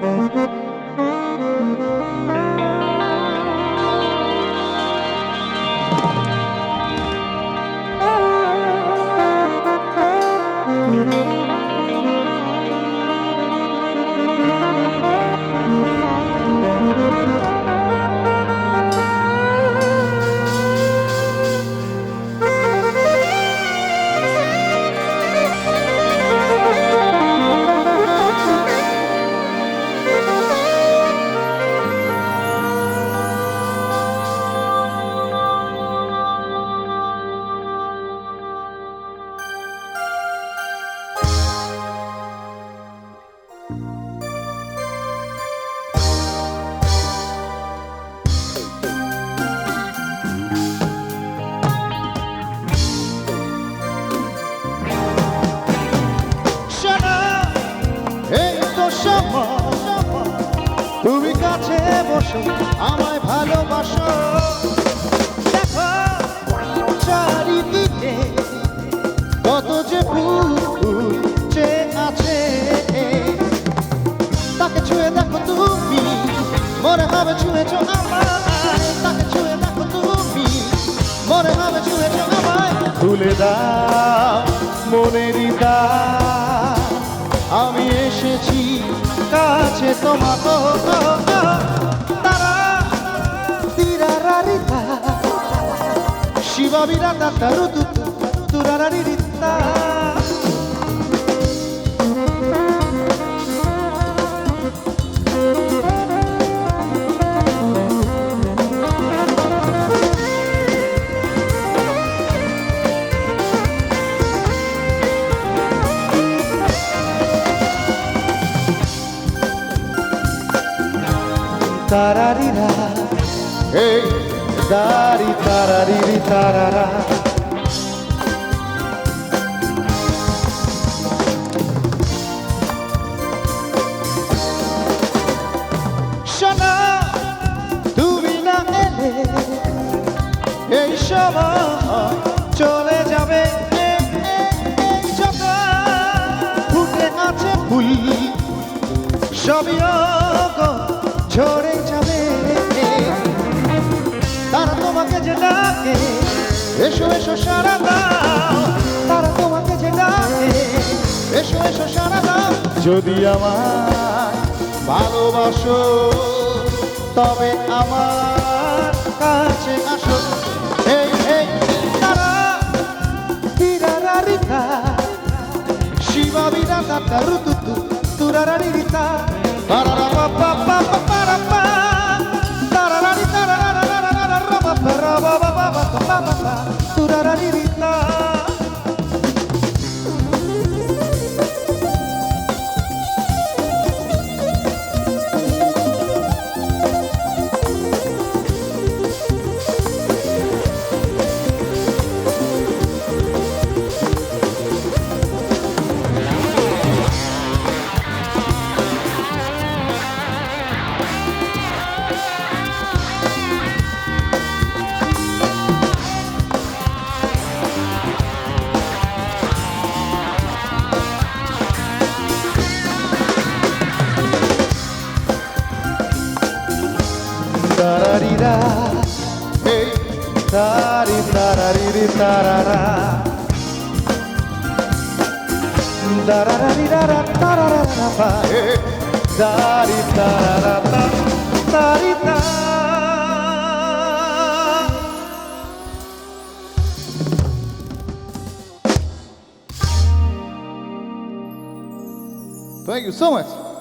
Yeah. আসো আমায় ভালোবাসো। দেখো চারিদিকে কত যে ফুল আছে। তাকে ছুঁয়ে দেখো তুমি মনে হবে ছুঁয়েছ আমায়। তাকে ছুঁয়ে দেখো তুমি মনে হবে ছুঁয়েছ আমায়। খুলে দাও মনেরই দ্বার আমি এসেছি কাছে তোমার শিবা বিরাতা তারু তুরারি রিতা এই দারি তারারিরি তারারা শোনো তুমি না এলে এই সময় চলে যাবে ফুটে আছে ফুল, সবই ঝরে যাবে এসো এসো, সারা দাও। তারা তোমাকে যে ডাকে, এসো এসো, সারা দাও। যদি আমার ভালোবাসো, তবে আমার কাছে আসো। এই এই, তারা তিরারিতা শিবা বিরাতা তারুতুতু তুরারিতা পারারা পা পা পা ei, tari tarariri tarará. Dararira tararara, ei, tarara, tararata, tarita. Thank you so much.